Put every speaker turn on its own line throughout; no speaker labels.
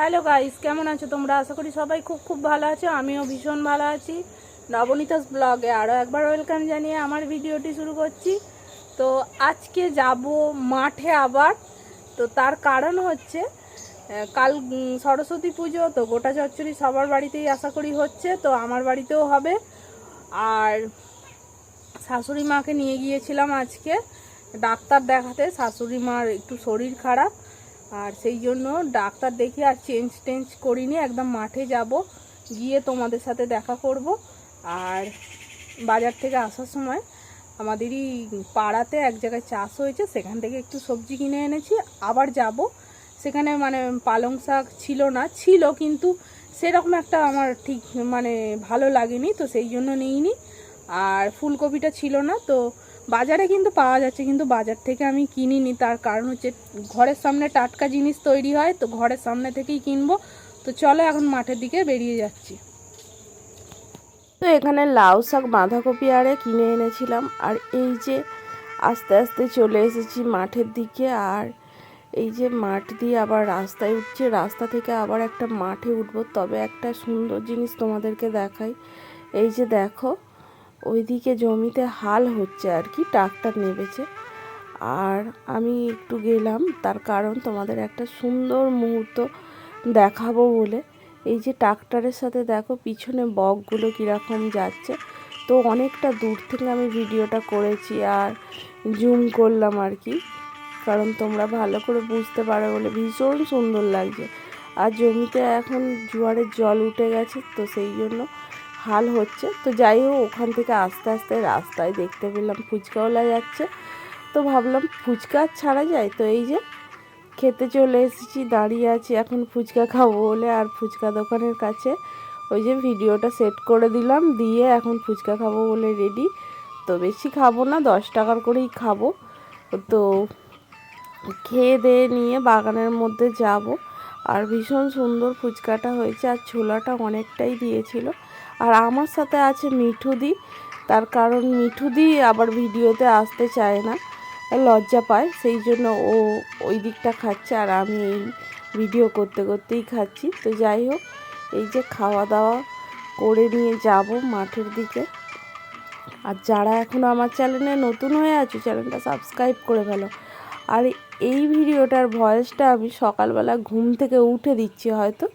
Hello guys কেমন আছো তোমরা? আশা করি সবাই খুব খুব ভালো আছো, আমিও ভীষণ ভালো আছি। নবনীতাস ব্লগে আরও একবার ওয়েলকাম জানিয়ে আমার ভিডিওটি শুরু করছি। তো আজকে যাব মাঠে আবার। তো তার কারণ হচ্ছে কাল সরস্বতী পুজো, তো গোটা চচ্চড়ি সবার বাড়িতেই আশা করি হচ্ছে, তো আমার বাড়িতেও হবে। আর শাশুড়ি মাকে নিয়ে গিয়েছিলাম আজকে। ডাক্তার দেখাতে, শাশুড়ি মার একটু শরীর খারাপ। আর সেই জন্য ডাক্তার দেখি আর চেঞ্জ টেঞ্জ করিনি, একদম মাঠে যাব, গিয়ে তোমাদের সাথে দেখা করব। আর বাজার থেকে আসার সময় আমাদেরই পাড়াতে এক জায়গায় চাষ হয়েছে, সেখান থেকে একটু সবজি কিনে এনেছি, আবার যাব। সেখানে মানে পালং শাক ছিল না, ছিল কিন্তু সেরকম একটা আমার ঠিক মানে ভালো লাগেনি, তো সেই জন্য নিইনি। আর ফুলকপিটা ছিল না, তো বাজারে কিন্তু পাওয়া যাচ্ছে, কিন্তু বাজার থেকে আমি কিনিনি। তার কারণ হচ্ছে ঘরের সামনে টাটকা জিনিস তৈরি হয়, তো ঘরের সামনে থেকেই কিনবো। তো চলো এখন মাঠের দিকে বেরিয়ে যাচ্ছি।
তো এখানে লাউ শাক, বাঁধাকপি আরে কিনে এনেছিলাম। আর এই যে আস্তে আস্তে চলে এসেছি মাঠের দিকে, আর এই যে মাঠ দিয়ে আবার রাস্তায় উঠছে। রাস্তা থেকে আবার একটা মাঠে উঠবো। তবে একটা সুন্দর জিনিস তোমাদেরকে দেখাই। এই যে দেখো ওইদিকে জমিতে হাল হচ্ছে আর কি ট্রাক্টর নেবেছে। আর আমি একটু গেলাম, তার কারণ তোমাদের একটা সুন্দর মুহূর্ত দেখাবো বলে। এই যে ট্রাক্টরের সাথে দেখো, পিছনে বকগুলো কীরকম যাচ্ছে। তো অনেকটা দূর থেকে আমি ভিডিওটা করেছি আর জুম করলাম আর কি। কারণ তোমরা ভালো করে বুঝতে পারো বলে ভীষণ সুন্দর লাগছে। আর জমিতে এখন জোয়ারের জল উঠে গেছে, তো সেই জন্য হাল হচ্ছে। তো যাই হোক, ওখান থেকে আস্তে আস্তে রাস্তায় দেখতে পেলাম ফুচকাওয়ালা যাচ্ছে। তো ভাবলাম ফুচকা ছাড়া যায়? তো এই যে খেতে চলে এসেছি, দাঁড়িয়ে আছি এখন ফুচকা খাব বলে আর ফুচকা দোকানের কাছে। ওই যে ভিডিওটা সেট করে দিলাম, দিয়ে এখন ফুচকা খাব বলে রেডি তো বেশি খাব না, দশ টাকার করেই খাব। তো খেয়ে দিয়ে নিয়ে বাগানের মধ্যে যাব। আর ভীষণ সুন্দর ফুচকাটা হয়েছে, আর ছোলাটা অনেকটাই দিয়েছিল। আর আমার সাথে আছে মিঠুদি। তার কারণ মিঠুদি আবার ভিডিওতে আসতে চায় না, লজ্জা পায়, সেই জন্য ও ওই দিকটা খাচ্ছে আর আমি এই ভিডিও করতে করতেই খাচ্ছি। তো যাই হোক, এই যে খাওয়া দাওয়া করে নিয়ে যাব মাঠের দিকে। আর যারা এখনও আমার চ্যানেলে নতুন হয়ে আছো, চ্যানেলটা সাবস্ক্রাইব করে ফেলো। আর এই ভিডিওটার ভয়েসটা আমি সকালবেলা ঘুম থেকে উঠে দিচ্ছি হয়তো।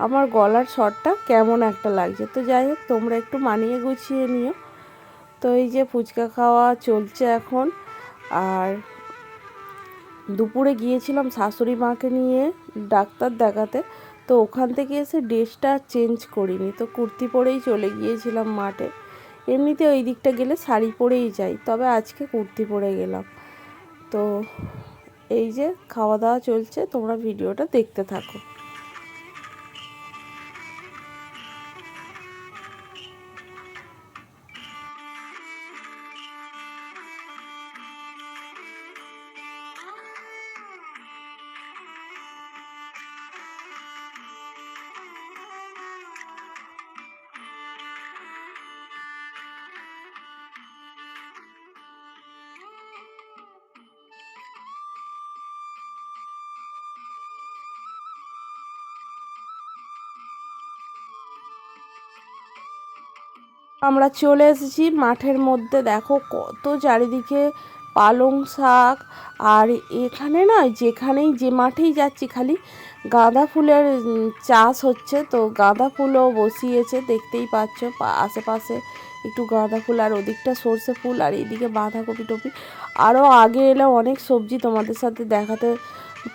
আমার গলার স্বরটা কেমন একটা লাগছে। তো যাই হোক, তোমরা একটু মানিয়ে গুছিয়ে নিও। তো এই যে ফুচকা খাওয়া চলছে এখন। আর দুপুরে গিয়েছিলাম শাশুড়ি মাকে নিয়ে ডাক্তার দেখাতে। তো ওখান থেকে এসে ড্রেসটা চেঞ্জ করিনি। তো কুর্তি পরেই চলে গিয়েছিলাম মাঠে। এমনিতে ওই দিকটা গেলে শাড়ি পরেই যাই, তবে আজকে কুর্তি পরে গেলাম। তো এই যে খাওয়া দাওয়া চলছে, তোমরা ভিডিওটা দেখতে থাকো। আমরা চলে এসেছি মাঠের মধ্যে। দেখো কত চারিদিকে পালং শাক। আর এখানে না, যেখানেই যে মাঠেই যাচ্ছি, খালি গাঁদা ফুলের চাষ হচ্ছে। তো গাঁদা ফুলও বসিয়েছে, দেখতেই পাচ্ছ। আশেপাশে একটু গাঁদা ফুল আর ওদিকটা সর্ষে ফুল আর এইদিকে বাঁধাকপি টপি। আরও আগে এলে অনেক সবজি তোমাদের সাথে দেখাতে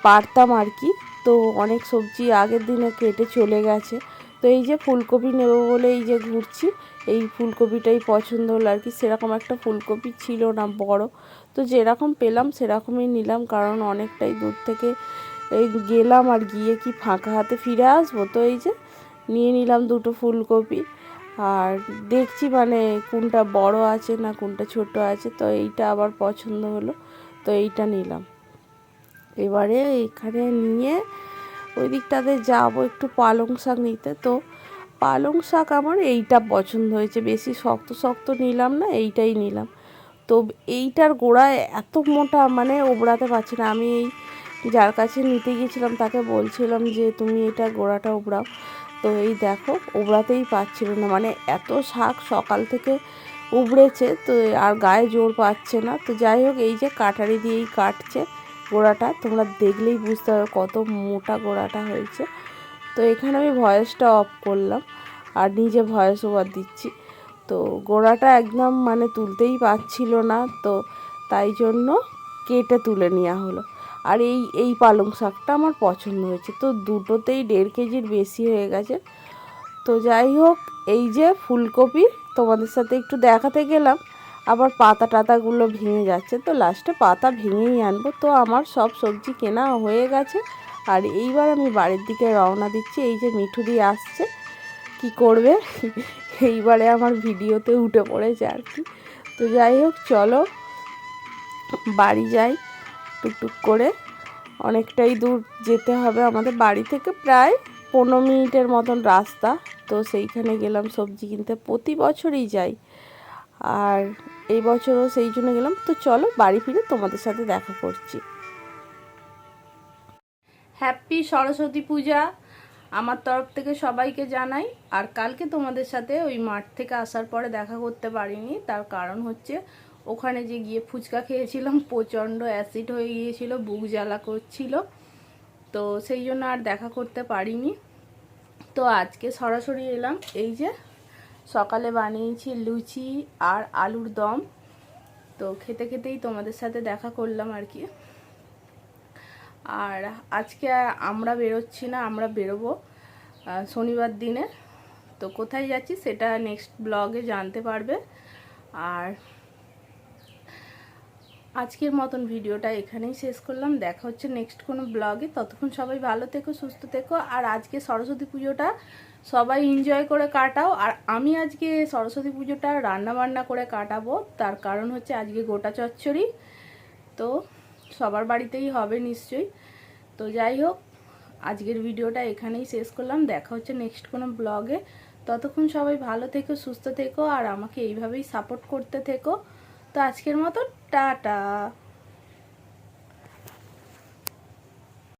পারতাম আর কি। তো অনেক সবজি আগের দিনে কেটে চলে গেছে। তো এই যে ফুলকপি নেব বলে এই যে ঘুরছি, এই ফুলকপিটাই পছন্দ হলো আর কি। সেরকম একটা ফুলকপি ছিল না, বড়। তো যেরকম পেলাম সেরকমই নিলাম, কারণ অনেকটাই দূর থেকে এই গেলাম আর গিয়ে কি ফাঁকা হাতে ফিরে আসব। তো এই যে নিয়ে নিলাম দুটো ফুলকপি। আর দেখছি মানে কোনটা বড় আছে না কোনটা ছোট আছে, তো এইটা আবার পছন্দ হলো, তো এইটা নিলাম। এবারে এখানে নিয়ে ওই দিকটাতে যাব একটু পালং শাক নিতে। তো পালং শাক আমার এইটা পছন্দ হয়েছে। বেশি শক্ত শক্ত নিলাম না, এইটাই নিলাম। তো এইটার গোড়ায় এত মোটা মানে ওবড়াতে পারছি না। আমি এই যার কাছে নিতে গিয়েছিলাম তাকে বলছিলাম যে, তুমি এটা গোড়াটা ওবড়াও। তো এই দেখো, ওবড়াতেই পাচ্ছিল না। মানে এত শাক সকাল থেকে উবড়েছে, তো আর গায়ে জোর পাচ্ছে না। তো যাই হোক, এই যে কাটারি দিয়েই কাটছে। গোড়াটা, তোমরা দেখলেই বুঝতে পারবে কত মোটা গোড়াটা হয়েছে। তো এখানে আমি ভয়েসটা অফ করলাম, আর নিজে ভয়েস ওভার দিচ্ছি। তো গোড়াটা একদম মানে তুলতেই পারছিল না, তো তাই জন্য কেটে তুলে নেওয়া হলো। আর এই এই পালং শাকটা আমার পছন্দ হয়েছে। তো দুটোতেই দেড় কেজির বেশি হয়ে গেছে। তো যাই হোক, এই যে ফুলকপি তোমাদের সাথে একটু দেখাতে গেলাম। আবার পাতা টাতাগুলো ভেঙে যাচ্ছে। তো লাস্টে পাতা ভেঙেই আনব। তো আমার সব সবজি কেনা হয়ে গেছে। আর এইবার আমি বাড়ির দিকে রওনা দিচ্ছি। এই যে মিঠু দিয়ে আসছে। কি করবে? এইবারে আমার ভিডিওতে উঠে পড়েছে আর কি। তো যাই হোক, চলো। বাড়ি যাই টুকটুক করে। অনেকটাই দূর যেতে হবে আমাদের বাড়ি থেকে। প্রায় পনেরো মিনিটের মতন রাস্তা। তো সেইখানে গেলাম সবজি কিনতে। প্রতি বছরই যাই। আর এই বছরও সেই জন্য গেলাম। তো চলো বাড়ি ফিরে তোমাদের সাথে দেখা করছি।
হ্যাপি সরস্বতী পূজা। আমার তরফ থেকে সবাইকে জানাই। আর কালকে তোমাদের সাথে ওই মাঠ থেকে আসার পরে দেখা করতে পারিনি। তার কারণ হচ্ছে ওখানে যে গিয়ে ফুচকা খেয়েছিলাম, প্রচণ্ড অ্যাসিড হয়ে গিয়েছিল, বুক জ্বালা করছিল। তো সেই জন্য আর দেখা করতে পারিনি। তো আজকে সরাসরি এলাম। এই যে সকালে বানিয়েছি লুচি আর আলুর দম। তো খেতে খেতেই তোমাদের সাথে দেখা করলাম আর কি। আর আজকে আমরা বেরোচ্ছি না, আমরা বেরোবো শনিবার দিনে। তো কোথায় যাচ্ছি সেটা নেক্সট ব্লগে জানতে পারবে। আর আজকের মতন ভিডিওটা এখানেই শেষ করলাম। দেখা হচ্ছে নেক্সট কোনো ব্লগে ততক্ষণ সবাই ভালো থেকো, সুস্থ থেকো। আর আজকে সরস্বতী পুজোটা সবাই এনজয় করে কাটাও। আর আমি আজকে সরস্বতী পুজোটা রান্না বান্না করে কাটাবো। তার কারণ হচ্ছে আজকে গোটা চচ্চড়ি। তো সবার বাড়িতেই হবে নিশ্চয়ই। তো যাই হোক, আজকের ভিডিওটা এখানেই শেষ করলাম। দেখা হচ্ছে নেক্সট কোনো ব্লগে ততক্ষণ সবাই ভালো থেকো, সুস্থ থেকো। আর আমাকে এইভাবেই সাপোর্ট করতে থেকো। তো আজকের মতো টাটা।